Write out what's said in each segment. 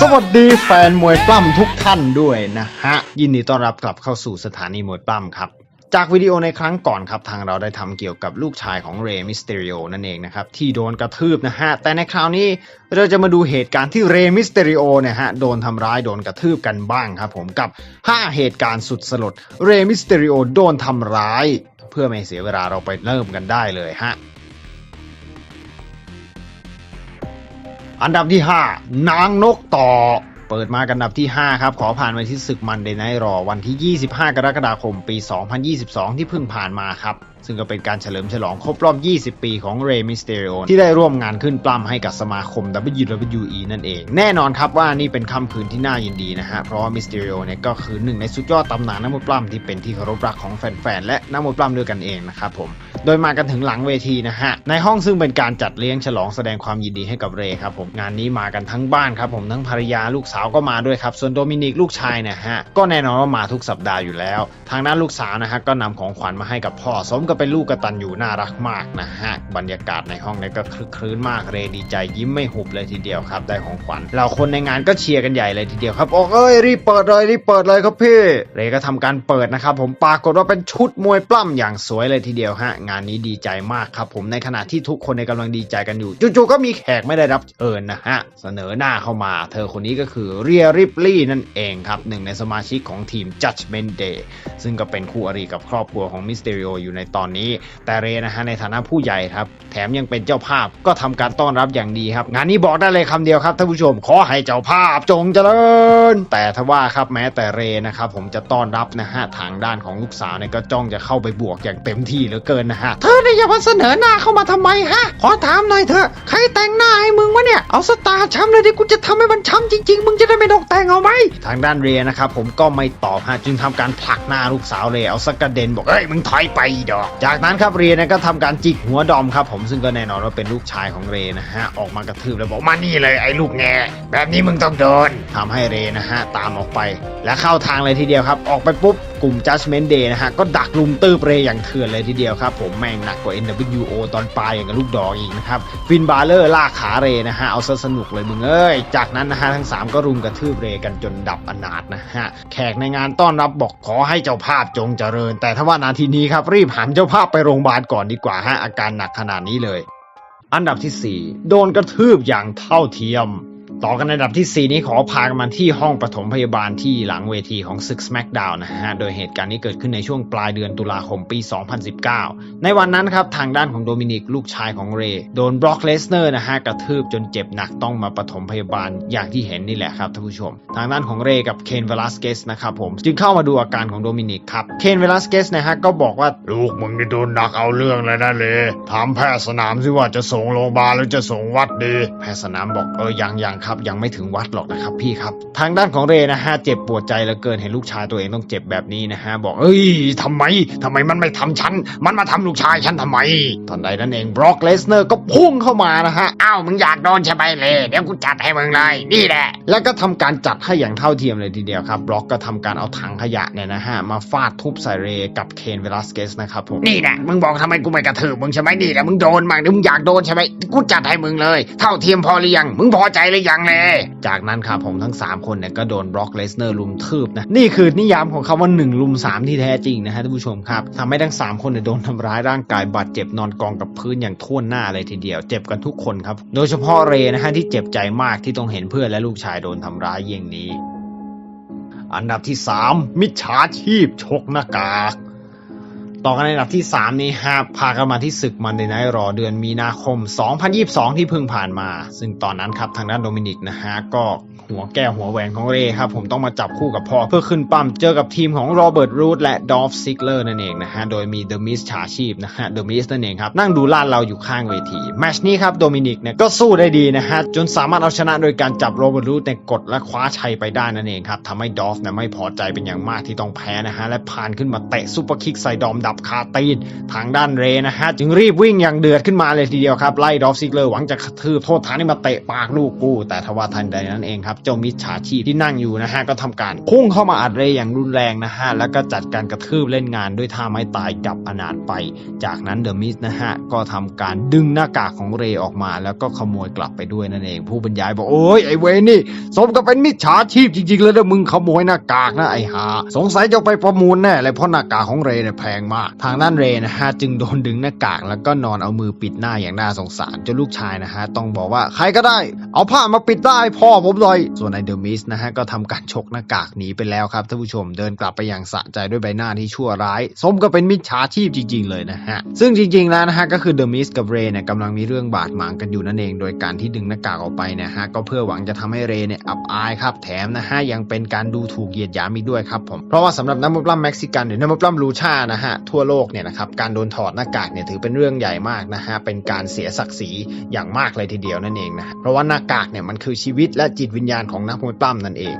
สวัสดีแฟนมวยปล้ำทุกท่านด้วยนะฮะ ยินดีต้อนรับกลับเข้าสู่สถานีมวยปล้ำครับจากวิดีโอในครั้งก่อนครับ ทางเราได้ทำเกี่ยวกับลูกชายของเรมิสเต r ริโอนั่นเองนะครับ ที่โดนกระทืบนะฮะ แต่ในคราวนี้เราจะมาดูเหตุการณ์ที่เรมิสเต r ริโอเนี่ยฮะ โดนทำร้ายโดนกระทืบกันบ้างครับผมกับ 5 เหตุการณ์สุดสลดเรมิสเต r ริโอโดนทำร้าย เพื่อไม่เสียเวลาเราไปเริ่มกันได้เลยฮะ อันดับที่ 5 นางนกต่อ เปิดมากันอันดับที่ 5 ครับ ขอผ่านไปที่ศึกมันเดนไนรอวันที่ 25 กรกฎาคมปี 2022 ที่เพิ่งผ่านมาครับซึ่งก็เป็นการเฉลิมฉลองครบรอบ 20 ปีของเรมิสเต r ริโอที่ได้ร่วมงานขึ้นปล้ำให้กับสมาคม WWE นั่นเอง แน่นอนครับว่านี่เป็นค่ำคืนที่น่ายินดีนะฮะ เพราะว่ามิสเต r ริโอเนี่ยก็คือหนึ่งในสุดยอดตำนานนักมวยปล้ำที่เป็นที่เคารพรักของแฟนๆ และนักมวยปล้ำด้วยกันเองนะครับผม โดยมากันถึงหลังเวทีนะฮะ ในห้องซึ่งเป็นการจัดเลี้ยงฉลองแสดงความยินดีให้กับเรครับผม งานนี้มากันทั้งบ้านครับผมทั้งภรรยาลูกสาวก็มาด้วยครับ ส่วนโดมินิกลูกชายนี่ยฮะก็แน่นอนว่ามาทุกสัปดาห์อยู่แล้ว ทางด้านลูกสาวนะฮะก็นำของขวัญมาให้กับพ่อสมกับเป็นลูกกระตัญญูน่ารักมากนะฮะ บรรยากาศในห้องนี่ยก็คลึกครื้นมากเรดีใจยิ้มไม่หุบเลยทีเดียวครับ ได้ของขวัญเราคนในงานก็เชียร์กันใหญ่เลยทีเดียวครับโอ้เอ้ยรีบเปิดเลยรีบเปิดเลยครับพี่เรก็ทำการเปิดนะครับ ผมปรากฏว่าเป็นชุดมวยปล้ำอย่างสวยเลยทีเดียวฮะงานนี้ดีใจมากครับ ผมในขณะที่ทุกคนในยกำลังดีใจกันอยู่จู่ๆก็มีแขกไม่ได้รับเชิญนะฮะเสนอหน้าเข้ามา เธอคนนี้ก็คือเรียริปลี่นั่นเองครับหนึ่งในสมาชิกของทีม Judgment Day ซึ่งก็เป็นคู่อริกับครอบครัวของมิสเต r ริโออยู่ในตอนนี้ แต่เรนะฮะในฐานะผู้ใหญ่ครับ แถมยังเป็นเจ้าภาพก็ทำการต้อนรับอย่างดีครับ งานนี้บอกได้เลยคำเดียวครับท่านผู้ชมขอให้เจ้าภาพจงเจริญ แต่ทว่าครับแม้แต่เรนะครับผมจะต้อนรับนะฮะทางด้านของลูกสาวเนี่ยก็จ้องจะเข้าไปบวกอย่างเต็มที่เหลือเกินนะฮะเธอเนี่ยอย่ามาเสนอหน้าเข้ามาทำไมฮะขอถามหน่อยเถอะใครแต่งหน้าให้มึงวะเนี่ยเอาสตาร์ช้ำเลยดิกูจะทำให้มันช้ำจริงๆ มึงจะได้ไม่ต้องแต่งเอาไหมทางด้านเรนะครับผมก็ไม่ตอบฮะจึงทำการผลักหน้าลูกสาวเรเอาสักกระเด็นบอกเฮ้ยมึงถอยไปดอกจากนั้นครับเรนะก็ทำการจิกหัวดอมครับผมซึ่งก็แน่นอนว่าเป็นลูกชายของเรนะฮะออกมากระทืบแล้วบอกมานี่เลยไอ้ลูกแงแบบนี้มึงต้องโดนทำให้เรนะฮะตามออกไป และเข้าทางเลยทีเดียวครับออกไปปุ๊บกลุ่ม Judgment Day นะฮะก็ดักลุมตื้อเรอย่างเถื่อนเลยทีเดียวครับผมแม่งหนักกว่า NWO ตอนปลายอย่างกับลูกดอกอีกนะครับฟินบาเลอร์ลากขาเรนะฮะเอาซะสนุกเลยมึงเอ้ยจากนั้นนะฮะทั้ง 3 ก็รุมกระทืบเรกันจนดับอนาถนะฮะแขกในงานต้อนรับบอกขอให้เจ้าภาพจงเจริญ แต่ถ้าว่านาทีนี้ครับรีบหันจ้าภาพไปโรงพยาบาลก่อนดีกว่าฮะอาการหนักขนาดนี้เลย อันดับทีสี่4 โดนกระทืบอย่างเท่าเทียม ต่อกันในอันดับทีสี่ 4 นี้ขอพากันมาที่ห้องปฐมพยาบาลที่หลังเวทีของศึก SmackDown นะฮะ โดยเหตุการณ์นี้เกิดขึ้นในช่วงปลายเดือนตุลาคมปี 2019 ในวันนั้นครับ ทางด้านของโดมินิกลูกชายของเรย์โดนบล็อกเลสเนอร์นะฮะ กระทืบจนเจ็บหนักต้องมาปฐมพยาบาลอย่างที่เห็นนี่แหละครับท่านผู้ชม ทางด้านของเรย์กับเคนเวลาสเกสนะครับผม จึงเข้ามาดูอาการของโดมินิกครับ เคนเวลาสเกสนะฮะก็บอกว่าลูกมึงนี่โดนหนักเอาเรื่องเลยนะเลยถามแพทย์สนามสิว่าจะส่งโรงพยาบาลหรือจะส่งวัดดี แพทย์สนามบอกเออยังยังครับ ยังไม่ถึงวัดหรอกนะครับพี่ครับ ทางด้านของเรนะฮะเจ็บปวดใจเหลือเกินเห็นลูกชายตัวเองต้องเจ็บแบบนี้นะฮะบอกเอ้ยทำไมทำไมมันไม่ทำฉัน มันมาทำลูกชายฉันทำไมตอนใดนั้นเองบร็อกเลสเนอร์ก็พุ่งเข้ามานะฮะอ้าวมึงอยากโดนใช่ไหมเลยเดี๋ยวกูจัดให้มึงเลยนี่แหละ แล้วก็ทำการจัดให้อย่างเท่าเทียมเลยทีเดียวครับบล็อกก็ทำการเอาถังขยะเนี่ยนะฮะมาฟาดทุบใส่เรกับเคนเวลาสเกสนะครับผมนี่แหละมึงบอกทำไมกูไม่กระทืบมึงใช่ไหมนี่แหละมึงโดนมากเดี๋ยวมึงอยากโดนใช่ไหมกูจัดให้มึงเลย เท่าเทียมพอหรือยังมึงพอใจหรือยังเลย จากนั้นครับผมทั้ง 3 คนเนี่ยก็โดนบล็อกเลสเนอร์ลุมทืบนะ นี่คือนิยามของคำว่า1ลุม3ที่แท้จริงนะฮะท่านผู้ชมครับทำให้ทั้ง 3 คนเนี่ยโดนทำร้ายร่างกายบาดเจ็บนอนกองกับพื้นอย่างท่วหน้าเลยทีเดียว เจ็บกันทุกคนครับ โดยเฉพาะเรนะฮะที่เจ็บใจมากที่ต้องเห็นเพื่อนและลูกชายโดนทำร้ายอย่างนี้ อันดับที่ 3 มิจฉาชีพชกหน้ากาก ต่อกันในอันดับที่ 3 นี้ฮะพากันมาที่ศึกมันเดนไนรอเดือนมีนาคม 2022 ที่เพิ่งผ่านมา ซึ่งตอนนั้นครับทางด้านโดมินิกนะฮะก็ หัวแก้วหัวแหวนของเรย์ครับผมต้องมาจับคู่กับพ่อเพื่อขึ้นปั้มเจอกับทีมของโรเบิร์ตรูดและดอฟซิกเลอร์นั่นเองนะฮะโดยมีเดอะมิสฉาชีพนะฮะเดอะมิสนั่นเองครับนั่งดูลาดเราอยู่ข้างเวทีแมชนี้ครับโดมินิกเนี่ยก็สู้ได้ดีนะฮะจนสามารถเอาชนะโดยการจับโรเบิร์ตรูดในกดและคว้าชัยไปได้นั่นเองครับทำให้ดอฟเนี่ยไม่พอใจเป็นอย่างมากที่ต้องแพ้นะฮะและผ่านขึ้นมาเตะซุปเปอร์คิกใส่ดอมดับคาตีนทางด้านเรย์นะฮะจึงรีบวิ่งอย่างเดือดขึ้นมาเลยทีเดียวครับไล่ดอฟซิกเลอร์หวังจะกระทืบโทษฐานให้มาเตะปากลูกกูแต่ทว่าทันใดนั้นเองครับเจ้ามิจฉาชีพที่นั่งอยู่นะฮะก็ทำการพุ่งเข้ามาอัดเรย์อย่างรุนแรงนะฮะแล้วก็จัดการกระทืบเล่นงานด้วยท่าไม้ตายกับอนาถไป จากนั้นเดอะมิสนะฮะก็ทำการดึงหน้ากากของเรย์ออกมา แล้วก็ขโมยกลับไปด้วยนั่นเอง ผู้บรรยายบอกโอ้ยไอเวนี่สมกับเป็นมิจฉาชีพจริงๆเลยนะมึงขโมยหน้ากากนะไอหาสงสัยจะไปประมูลแน่เลยเพราะหน้ากากของเรย์เนี่ยแพงมากทางด้านเรย์นะฮะจึงโดนดึงหน้ากากแล้วก็นอนเอามือปิดหน้าอย่างน่าสงสารจนลูกชายนะฮะต้องบอกว่าใครก็ได้ เอาผ้ามาปิดหน้าให้พ่อผมหน่อยส่วนไอเดอะมิสนะฮะก็ทำการฉกหน้ากากหนีไปแล้วครับท่านผู้ชมเดินกลับไปอย่างสะใจด้วยใบหน้าที่ชั่วร้าย สมกับเป็นมิจฉาชีพจริง ๆ เลยนะฮะ ซึ่งจริง ๆ แล้วนะฮะก็คือเดอะมิสกับเรย์เนี่ยกำลังมีเรื่องบาดหมางกันอยู่นั่นเอง โดยการที่ดึงหน้ากากออกไปเนะฮะก็เพื่อหวังจะทำให้เรย์เนี่ยอับอายครับแถมนะฮะยังเป็นการดูถูกเหยียดหยามอีกด้วยครับผมเพราะว่าสำหรับนักมวยปล้ำเม็กซิกันหรือนักมวยปล้ำลูชานะฮะทั่วโลกเนี่ยนะครับการโดนถอดหน้ากากเนี่ยถือเป็นเรื่องใหญ่มากนะฮะเป็นการเสียศักดิ์ศรีอย่างมากเลยทีเดียวนั่นเองนะเพราะว่าหน้ากากเนี่ยมันคือชีวิตและจิตวิญญาณของนักมวยปล้ำนั่นเอง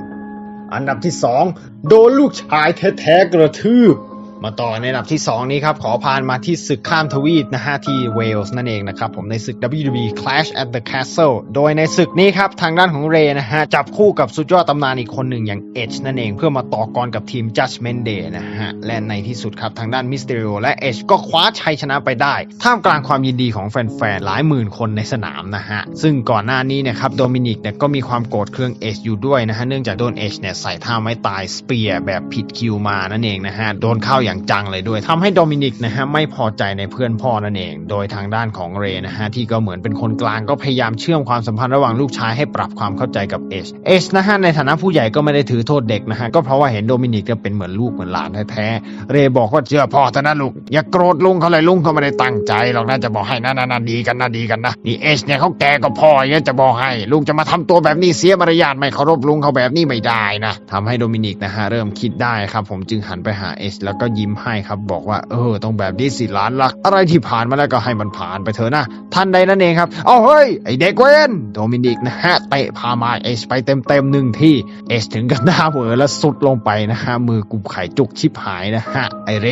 อันดับที่ 2 โดนลูกชายแท้ๆกระทืบ มาต่อในอันดับที่ 2 นี้ครับ ขอพานมาที่ศึกข้ามทวีปนะฮะที่เวลส์นั่นเองนะครับ ผมในศึก WWE Clash at the Castle โดยในศึกนี้ครับ ทางด้านของเรนะฮะ จับคู่กับสุดยอดตำนานอีกคนหนึ่งอย่าง Edge นั่นเอง เพื่อมาต่อกรกับทีม Judgment Day นะฮะ และในที่สุดครับ ทางด้าน Mysterio และ Edge ก็คว้าชัยชนะไปได้ ท่ามกลางความยินดีของแฟนๆหลายหมื่นคนในสนามนะฮะซึ่งก่อนหน้านี้เนะครับโดมินิกเนี่ยก็มีความโกรธเคือง Edge อยู่ด้วยนะฮะเนื่องจากโดน Edge เนี่ยใส่ท่าไม้ตายสเปียร์แบบผิดคิวมานั่นเองนะฮะโดนเข้าอย่างจังเลยด้วยทำให้โดมินิกนะฮะไม่พอใจในเพื่อนพ่อนั่นเอง โดยทางด้านของเรนะฮะที่ก็เหมือนเป็นคนกลางก็พยายามเชื่อมความสัมพันธ์ระหว่างลูกชายให้ปรับความเข้าใจกับเอชเอชนะฮะในฐานะผู้ใหญ่ก็ไม่ได้ถือโทษเด็กนะฮะก็เพราะว่าเห็นโดมินิกเนี่ยเป็นเหมือนลูกเหมือนหลานแท้ๆเรบอกว่าเชื่อพ่อเถอะนะลูกอย่าโกรธลุงเขาเลยลุงเขาไม่ได้ตั้งใจหรอกนะจะบอกให้นะนะนะดีกันนะดีกันนะนี่เอชเนี่ยเขาแก่ก็พ่อเงี้ยจะบอกให้ลุงจะมาทำตัวแบบนี้เสียมารยาทไม่เคารพลุงเขาแบบนี้ไม่ได้นะทำให้โดมินิกนะฮะเริ่มคิดได้ครับผมจึงหันไปหาเอชแล้วก็ยมให้ครับบอกว่าเออต้องแบบนี้สิหลานรัก อะไรที่ผ่านมาแล้วก็ให้มันผ่านไปเถอะนะท่านใดนั่นเองครับเอาเฮ้ยไอเด็กเวนโดมินิกนะฮะเตะพามาเอชไปเต็มเต็มหนึ่งที่เอชถึงกับหน้าเวอแล้วสุดลงไปนะฮะมือกุมไข่จุกชิบหายนะฮะไอเร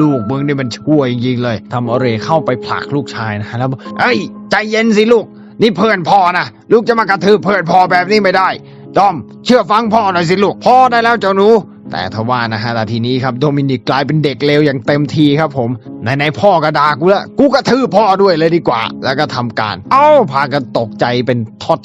ลูกมึงนี่มันชั่วจริงๆเลยทำเอาเรเข้าไปผลักลูกชายนะฮะแล้วบอกเอ้ยใจเย็นสิลูกนี่เพื่อนพ่อนะลูกจะมากระทืบเพื่อนพ่อแบบนี้ไม่ได้ดอมเชื่อฟังพ่อหน่อยสิลูกพ่อได้แล้วเจ้าหนู แต่ทว่านะฮะนาทีนี้ครับโดมินิกกลายเป็นเด็กเลวอย่างเต็มทีครับผมไหนๆพ่อก็ด่ากูล้วกูกระทืบพ่อด้วยเลยดีกว่า แล้วก็ทำการ เอ้าพากันตกใจเป็น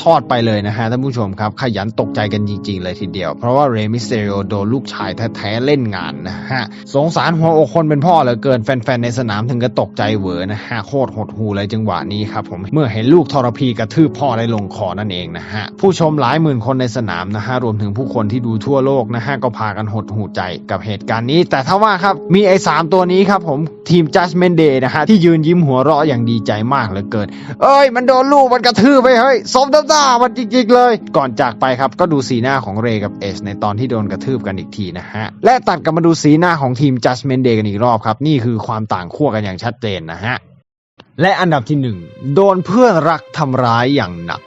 ทอดๆไปเลยนะฮะท่านผู้ชมครับ ขยันตกใจกันจริง ๆ เลยทีเดียว เพราะว่าเรมิสเตโรโดนลูกชายแท้ๆเล่นงานนะฮะสงสารหัวอกคนเป็นพ่อเหลือเกินแฟนๆในสนามถึงก็ตกใจเหวอนะฮะโคตรหดหูเลยจังหวะนี้ครับผมเมื่อเห็นลูกทรพีกระทืบพ่อได้ลงคอนั่นเองนะฮะผู้ชมหลายหมื่นคนในสนามนะฮะรวมถึงผู้คนที่ดูทั่วโลกนะฮะก็พากันหดหูใจกับเหตุการณ์นี้ แต่ถ้าว่าครับมีไอ้สามตัวนี้ครับผมทีม Judgment Day นะฮะที่ยืนยิ้มหัวเราะอย่างดีใจมากเหลือเกิน เอ้ย มันโดนลูกมันกระทืบไปเฮ้ยสมน้ำหน้ามันจริงๆเลย ก่อนจากไปครับก็ดูสีหน้าของเรกับเอชในตอนที่โดนกระทืบกันอีกทีนะฮะและตัดกลับมาดูสีหน้าของทีม Judgment Day กันอีกรอบครับนี่คือความต่างขั้วกันอย่างชัดเจนนะฮะและอันดับที่หนึ่งโดนเพื่อนรักทำร้ายอย่างหนัก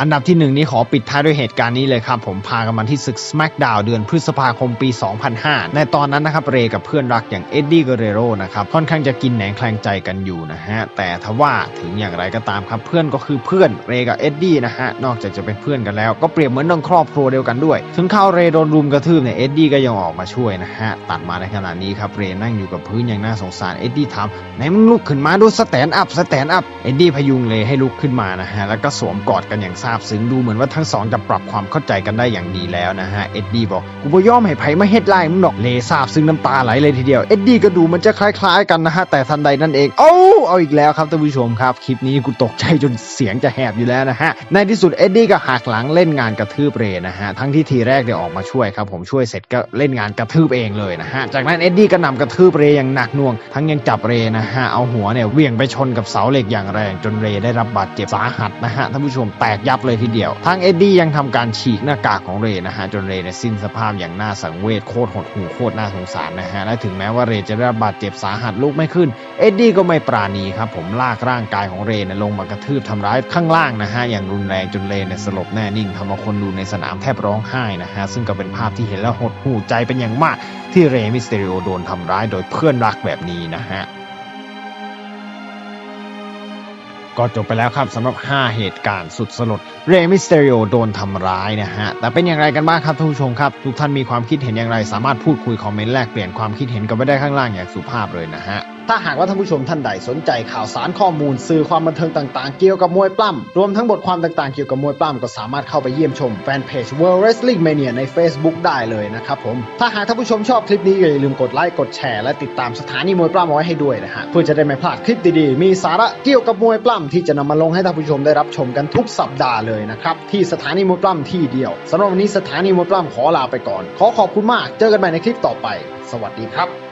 อันดับที่หนึ่งนี้ขอปิดท้ายด้วยเหตุการณ์นี้เลยครับ ผมพากันมาที่ศึก SmackDown เดือนพฤษภาคมปี 2005 ในตอนนั้นนะครับเรกับเพื่อนรักอย่างเอ็ดดี้เกเรโรนะครับค่อนข้างจะกินแหนงแคลงใจกันอยู่นะฮะ แต่ทว่าถึงอย่างไรก็ตามครับเพื่อนก็คือเพื่อนเรกับเอ็ดดี้นะฮะ นอกจากจะเป็นเพื่อนกันแล้ว ก็เปรียบเหมือนน้องครอบครัวเดียวกันด้วย ถึงเข้าเรโดนรุมกระทืบเนี่ยเอ็ดดี้ก็ยังออกมาช่วยนะฮะตัดมาในขณะนี้ครับเรนั่งอยู่กับพื้นอย่างน่าสงสารเอ็ดดี้ถามไหนมึงลุกขึ้นมาดูสแตนด์อัพสแตนด์อัพเอ็ดดี้พยุงเรย์ให้ลุกขึ้นมานะฮะแล้วก็สวมกอดกันอย่างซาบซึ้งดูเหมือนว่าทั้งสองจะปรับความเข้าใจกันได้อย่างดีแล้วนะฮะเอ็ดดี้บอกกูบ่ยอมให้ไผมาเฮ็ดไล่มึงหรอกเลซาบซึ้งน้ำตาไหลเลยทีเดียวเอ็ดดี้ก็ดูมันจะคล้ายๆกันนะฮะแต่ทันใดนั่นเองเอ้าเอาอีกแล้วครับท่านผู้ชมครับ คลิปนี้กูตกใจจนเสียงจะแหบอยู่แล้วนะฮะในที่สุดเอ็ดดี้ก็หักหลังเล่นงานกระทืบเรนะฮะทั้งที่ทีแรกเดี๋ยวออกมาช่วยครับผมช่วยเสร็จก็เล่นงานกระทืบเองเลยนะฮะจากนั้นเอ็ดดี้ก็นำกระทืบเรอย่างหนักหน่วง ทั้งยังจับเรนะฮะเอาหัวเนี่ยเวี่ยงไปชนกับเสาเหล็กอย่างแรงจนเรได้รับบาดเจ็บสาหัสนะฮะท่านผู้ชมแตกยับเลยทีเดียวทั้งเอ็ดดี้ยังทำการฉีกหน้ากากของเรย์นะฮะจนเรย์เนี่ยสิ้นสภาพอย่างน่าสังเวชโคตรหดหู่โคตรน่าสงสารนะฮะและถึงแม้ว่าเรย์จะได้รับบาดเจ็บสาหัสลุกไม่ขึ้น เอ็ดดี้ก็ไม่ปราณีครับผมลากร่างกายของเรย์เนี่ยลงมากระทืบทำร้ายข้างล่างนะฮะอย่างรุนแรงจนเรย์เนี่ยสลบแน่นิ่งทำเอาคนดูในสนามแทบร้องไห้นะฮะซึ่งก็เป็นภาพที่เห็นแล้วหดหู่ใจเป็นอย่างมาก ที่เรย์มิสเตอริโอโดนทำร้ายโดยเพื่อนรักแบบนี้นะฮะ ก็จบไปแล้วครับสำหรับ 5 เหตุการณ์สุดสลด เรมิสเตอริโอโดนทำร้ายนะฮะ แต่เป็นอย่างไรกันบ้างครับท่านผู้ชมครับ ทุกท่านมีความคิดเห็นอย่างไร สามารถพูดคุยคอมเมนต์แลกเปลี่ยนความคิดเห็นกันไว้ได้ข้างล่างอย่างสุภาพเลยนะฮะ ถ้าหากว่าท่านผู้ชมท่านใดสนใจข่าวสารข้อมูล สื่อความบันเทิงต่างๆ เกี่ยวกับมวยปล้ำรวมทั้งบทความต่างๆ เกี่ยวกับมวยปล้ำก็สามารถเข้าไปเยี่ยมชมแฟนเพจ World Wrestling Mania ใน Facebook ได้เลยนะครับผม ถ้าหากท่านผู้ชมชอบคลิปนี้อย่าลืมกดไลค์กดแชร์และติดตามสถานีมวยปล้ำเอาไว้ให้ด้วยนะฮะเพื่อจะได้ไม่พลาดคลิปดีๆ มีสาระเกี่ยวกับมวยปล้ำที่จะนำมาลงให้ท่านผู้ชมได้รับชมกันทุกสัปดาห์เลยนะครับที่สถานีมวยปล้ำที่เดียวสำหรับวันนี้สถานีมวยปล้ำขอลาไปก่อน ขอขอบคุณมากเจอกันใหม่ในคลิปต่อไป สวัสดีครับ